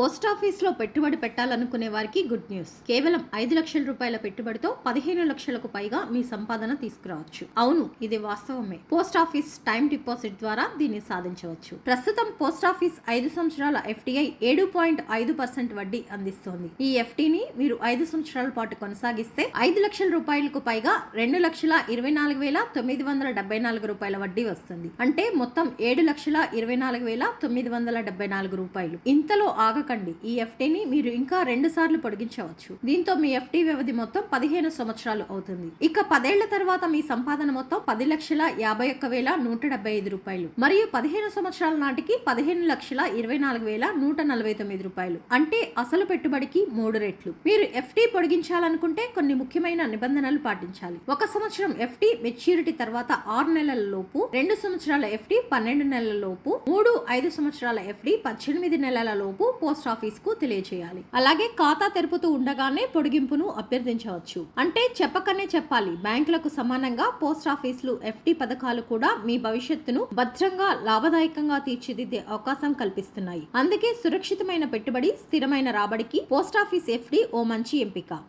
Post ఆఫీస్లో పెట్టుబడి పెట్టాలనుకునే వారికి గుడ్ న్యూస్. కేవలం ఐదు లక్షల రూపాయల పెట్టుబడితో పదిహేను లక్షలకు పైగా మీ సంపాదన తీసుకురావచ్చు. అవును ఇది వాస్తవమే. పోస్ట్ ఆఫీస్ టైం డిపాజిట్ ద్వారా దీన్ని సాధించవచ్చు. ప్రస్తుతం పోస్ట్ ఆఫీస్ ఐదు సంవత్సరాల ఎఫ్డీఐ ఏడు పాయింట్ ఐదు పర్సెంట్ వడ్డీ అందిస్తోంది. ఈ ఎఫ్డీని మీరు ఐదు సంవత్సరాల పాటు కొనసాగిస్తే ఐదు లక్షల రూపాయలకు పైగా రెండు లక్షల ఇరవై నాలుగు వేల తొమ్మిది వందల డెబ్బై నాలుగు రూపాయల వడ్డీ వస్తుంది. అంటే మొత్తం ఏడు లక్షల ఇరవై నాలుగు వేల తొమ్మిది వందల డెబ్బై నాలుగు రూపాయలు. ఇంతలో ఆగకండి ఈ ఎఫ్డీని మీరు ఇంకా రెండు సార్లు పొడిగించవచ్చు. దీంతో మీ ఎఫ్డీ వ్యవధి మొత్తం పదిహేను సంవత్సరాలు అవుతుంది. ఇక పదేళ్ళ తర్వాత మీ సంపాదన మొత్తం పది లక్షల యాభై ఒక్క వేల నూట డెబ్బై ఐదు రూపాయలు. మరియు పదిహేను సంవత్సరాల నాటికి పదిహేను లక్షల ఇరవై నాలుగు వేల నూట నలభై తొమ్మిది రూపాయలు. అంటే అసలు పెట్టుబడికి మూడు రెట్లు. మీరు ఎఫ్డి పొడిగించాలనుకుంటే కొన్ని ముఖ్యమైన నిబంధనలు పాటించాలి. ఒక సంవత్సరం ఎఫ్డి మెచ్యూరిటీ తర్వాత ఆరు నెలల లోపు రెండు సంవత్సరాల ఎఫ్డి పన్నెండు నెలల లోపు మూడు ఐదు సంవత్సరాల ఎఫ్డి పద్దెనిమిది నెలల లోపు పోస్ట్ ఆఫీస్కు తెలియజేయాలి. అలాగే ఖాతా తెరుపుతూ ఉండగానే పొడిగింపును అభ్యర్థించవచ్చు. అంటే చెప్పకనే చెప్పాలి. బ్యాంకులకు సమానంగా పోస్ట్ ఆఫీసులు ఎఫ్డి పథకాలు కూడా మీ భవిష్యత్తును భద్రంగా లాభదాయకంగా తీర్చిదిద్దే అవకాశం కల్పిస్తున్నాయి. అందుకే సురక్షితమైన పెట్టుబడి స్థిరమైన రాబడికి పోస్ట్ ఆఫీస్ ఎఫ్డి ఓ మంచి ఎంపిక.